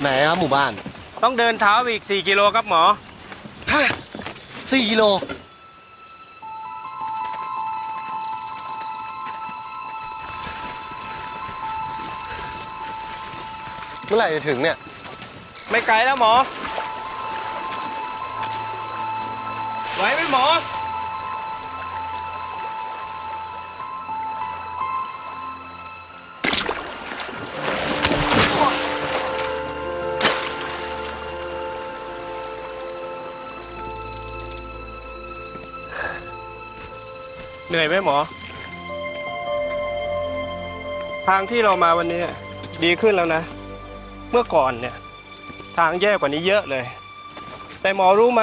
ไหนครับหมู่บ้านต้องเดินเท้าไปอีก 4 กิโลครับหมอ ฮะสี่กิโล เมื่อไหร่จะถึงเนี่ย ไม่ไกลแล้วหมอ ไหวไหมหมอ เหนื่อยไหมหมอ ทางที่เรามาวันนี้ดีขึ้นแล้วนะ เมื่อก่อนเนี่ย ทางแย่กว่านี้เยอะเลย แต่หมอรู้ไหม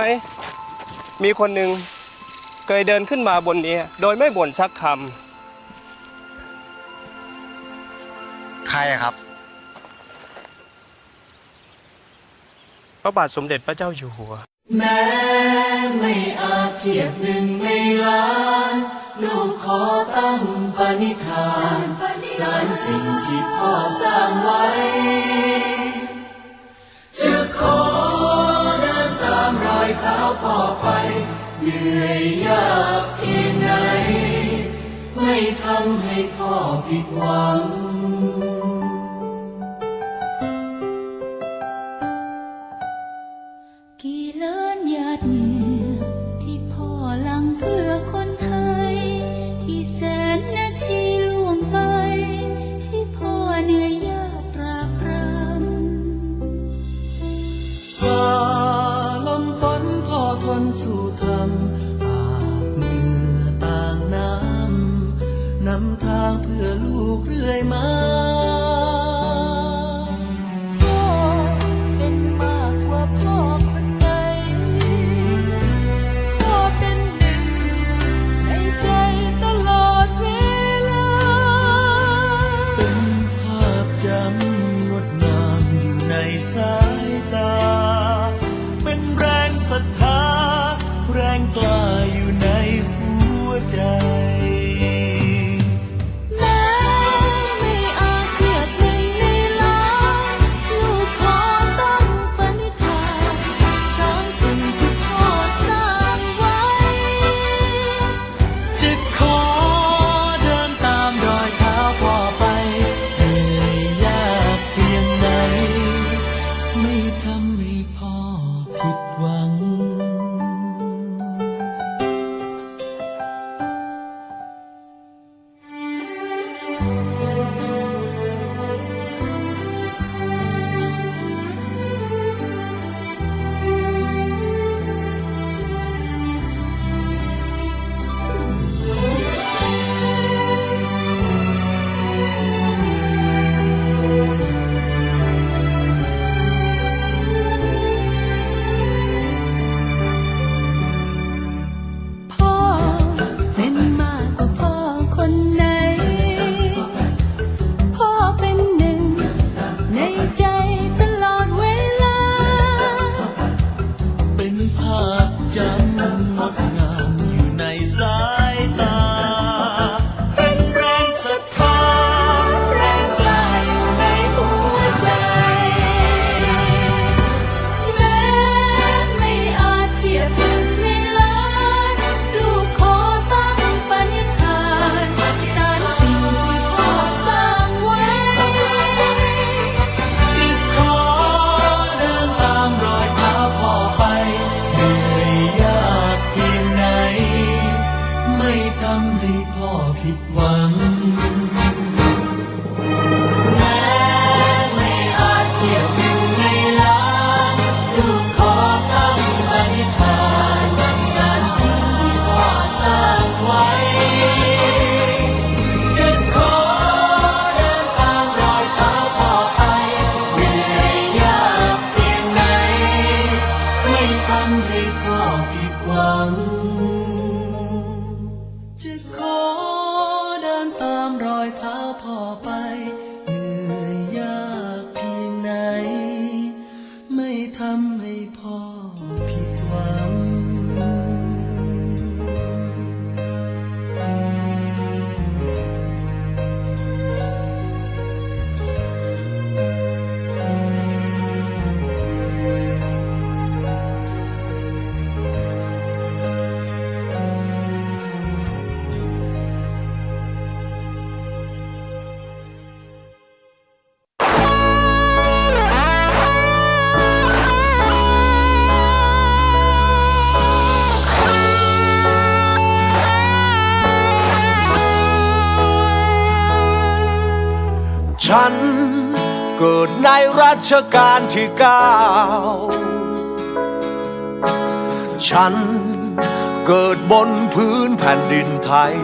มีคนหนึ่งเคยเดินขึ้นมาบนนี้ โดยไม่บ่นสักคใครอะครับำพระบาทสมเด็จพระเจ้าอยู่หัว แม้ไม่อาจเทียบหนึ่งในล้าน ลูกขอตั้งปณิธานสารสิ่งที่พ่อสร้างไว้ จะขอเดินตามรอยเท้าพ่อไป เหนื่อยยากเพียงไหน ไม่ทำให้พ่อผิดหวังกี่ล้านหยาดเหงื่อ ธรรมอาบเหงื่อต่างน้ำนำทางเพื่อลูกเรื่อยมา ทำให้พ่อผิดหวัง อยเท้าพ่อไป รัชกาลที่เก้าฉันเกิดบนพื้นแผ่นดินไทย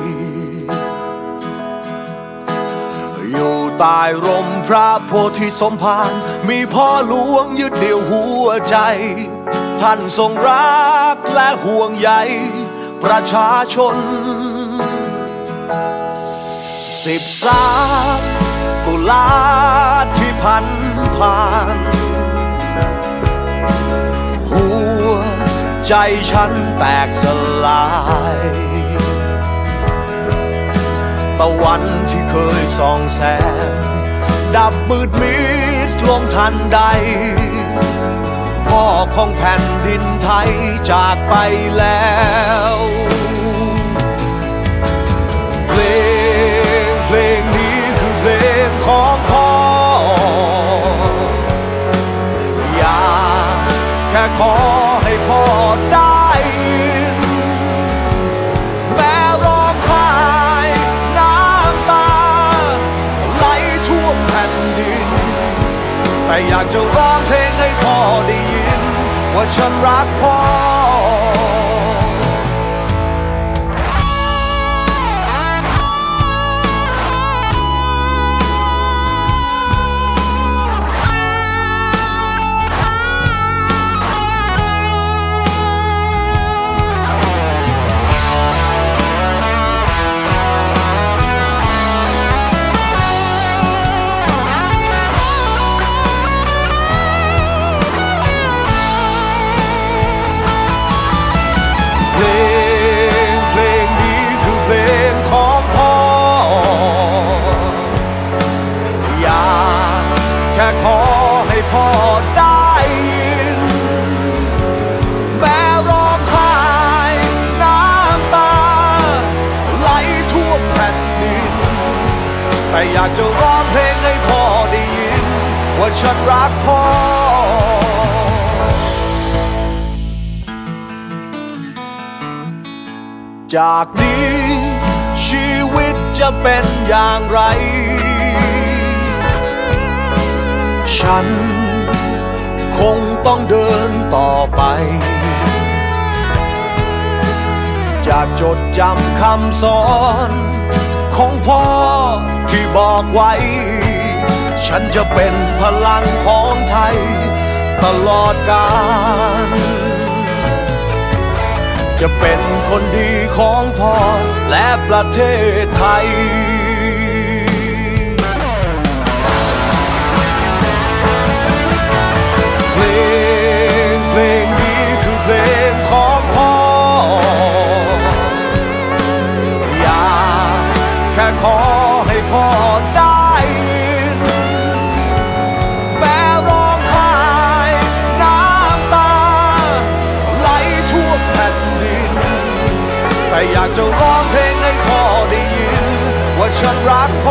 อยู่ใต้ร่มพระโพธิสมภารมีพ่อหลวงยึดเดี่ยวหัวใจ ท่านทรงรักและห่วงใยประชาชน สิบสามตุลาที่พัน ผ่าน หัวใจฉันแตกสลายตะวันที่เคยส่องแสง ดับมืดมิดลงทันใด พ่อของแผ่นดินไทยจากไปแล้ว ขอให้พ่อได้ยินแม้ร้องไห้น้ำตาไหลท่วมแผ่นดิน แต่อยากจะร้องเพลงให้พ่อได้ยิน ว่าฉันรักพ่อ พ่อได้ยิน แม้ร้องไห้น้ำตา ไหลท่วมแผ่นดิน แต่อยากจะร้องเพลงให้พ่อได้ยิน ว่าฉันรักพ่อจากนี้ชีวิตจะเป็นอย่างไร ฉัน คงต้องเดินต่อไปจะจดจำคำสอน ของพ่อที่บอกไว้ ฉันจะเป็นพลังของไทย ตลอดกาลจะเป็นคนดีของพ่อและประเทศไทย พ่อได้ยินแม้ร้องไห้น้ำตา ไหลทั่วมแผ่นดิน แต่อยากจะร้องเพลงให้พ่อได้ยิน ว่าฉันรักพ่อ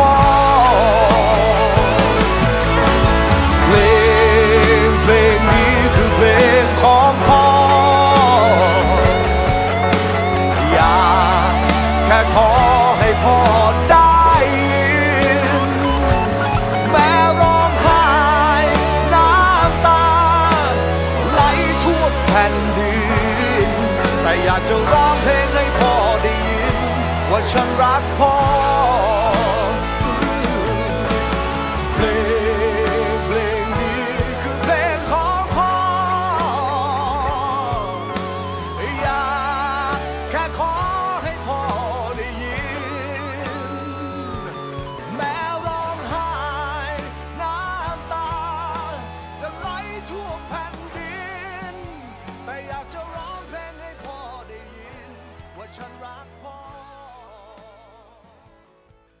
แผ่นดิน แต่อยากจะร้องเพลงให้พ่อได้ยิน ว่าฉันรักพ่อ